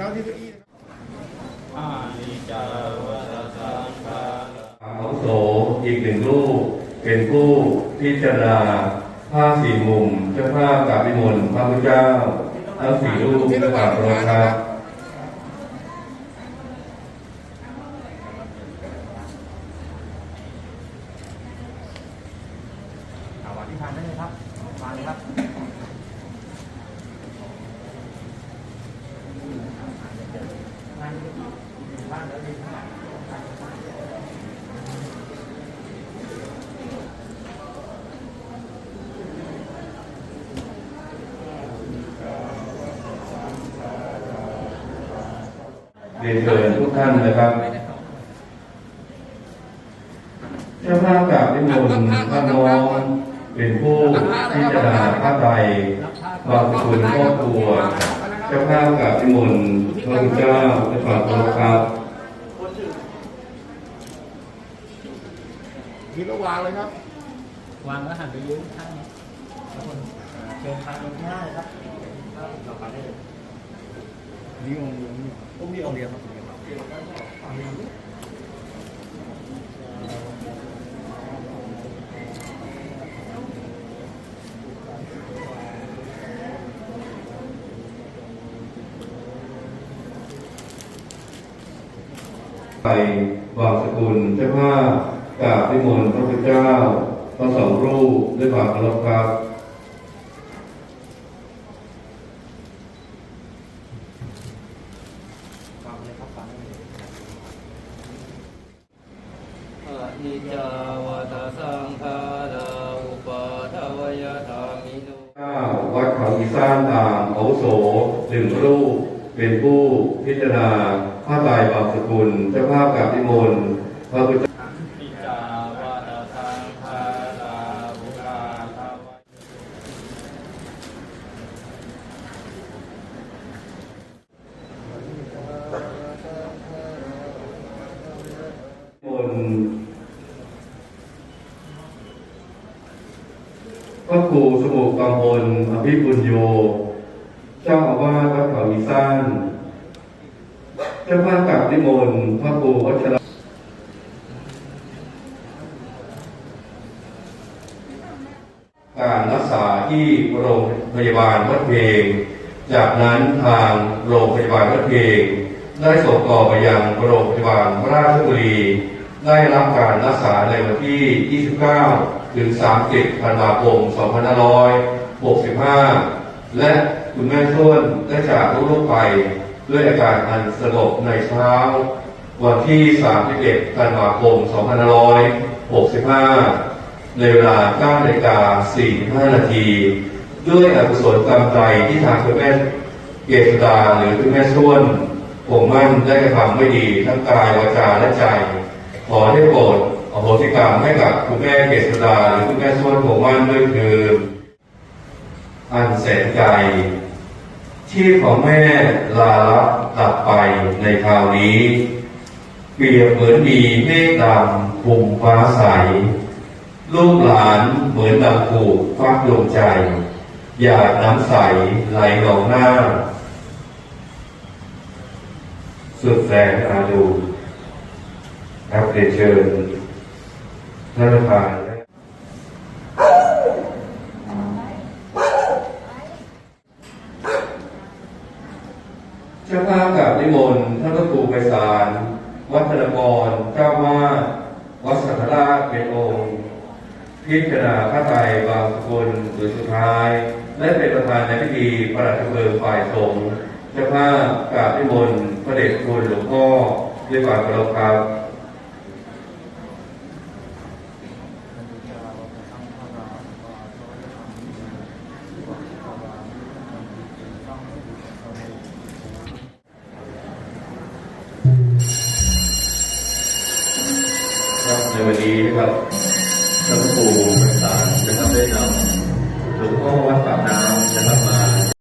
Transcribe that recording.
นั่งที่เก้าอี้อานิจาวัฏสังขาอาวุโสอีกหนึ่งรูปเป็นผู้พิจารณาผ้าสี่มุมเจ้าภาพกับวิมลพระพุทธเจ้าทั้งสี่รูปด้วยความเคารพครับอาวันที่ทานได้เลยครับมาเลยครับ เรียนเชิญทุกท่านนะครับเจ้าภาพกับวิมลพระน้องเป็นผู้พิจารณาผ้าไตรบางสกุลครอบครัวเจ้าภาพกับวิมลพระพุทธเจ้าด้วยความเคารพครับ ทีละวางเลยครับ วางแล้วหันไปยืนข้างนี้แล้วคนเชิญทางลงที่ห้าเลยครับเราไปได้เลยนี่องค์เดียวนี่ต้องมีองค์เดียวครับไปวางสกุลเจ้าภาพ กราบนิมนต์พระพุทธเจ้าทั้งสองรูปด้วยความเคารพครับวางเลยครับวางเลยอนิจจาวัฏสังขาราอุปาทวยธามิโนเจ้าวัดเขาอีสานตามอาวุโสหนึ่งรูป เป็นผู้พิจารณาผ้าไตรบางสกุล เจ้าภาพกราบนิมนต์พระพุทธ พระครูสมุกำพลอภิปุญโย เจ้าอาวาสวัดเขาอีสานเจ้าภาพกราบนิมนต์พระครูวัชระการรักษาที่โรงพยาบาลวัดเพงจากนั้นทางโรงพยาบาลวัดเพงได้ส่งต่อไปยังโรงพยาบาลราชบุรี ได้รับการรักษาในวันที่ 29 ถึง 30ธันวาคม2565 และคุณแม่ส้วนได้จากลูกๆไปด้วยอาการอันสงบในเช้า วันที่ 31ธันวาคม2565 ในเวลา9นาฬิกา45นาทีด้วยอกุศลกรรมใจที่ทางคุณแม่เกษดาหรือคุณแม่ส้วนผมมั่นได้กระทำไม่ดีทั้งกายวาจาและใจ ขอได้โปรด อโหสิกรรมให้กับคุณแม่เกษดาหรือคุณแม่ส้วนผมมั่นด้วยเถิดอันแสนใจที่ของแม่ลาลับดับไปในคราวนี้เปรียบเหมือนมีเมฆดำคลุมฟ้าใส ลูกหลานเหมือนดังผูกฟักดวงใจหยาดน้ำใสไหลนองหน้า สุดแสนอาดูครับเรียนเชิญ นประธานและเจ้าภาพกับนิมนต์ท่านพระครูไพศาลวัฒนกรเจ้าวาดวัดสังฆราชเป็นองค์ พิจารณาพระไตรบางสกุลหรือสุดท้าย และเป็นประธานในพิธีประหลัดอำเภอฝ่ายสงฆ์เจ้าภาพกราบนิมนต์พระเดชคุณหลวงพ่อด้วยความเคารพครับ ในวันนี้นะครับท่านพระครูไพศาลนะครับได้นำหลวงพ่อวัดปากน้ำนะครับมา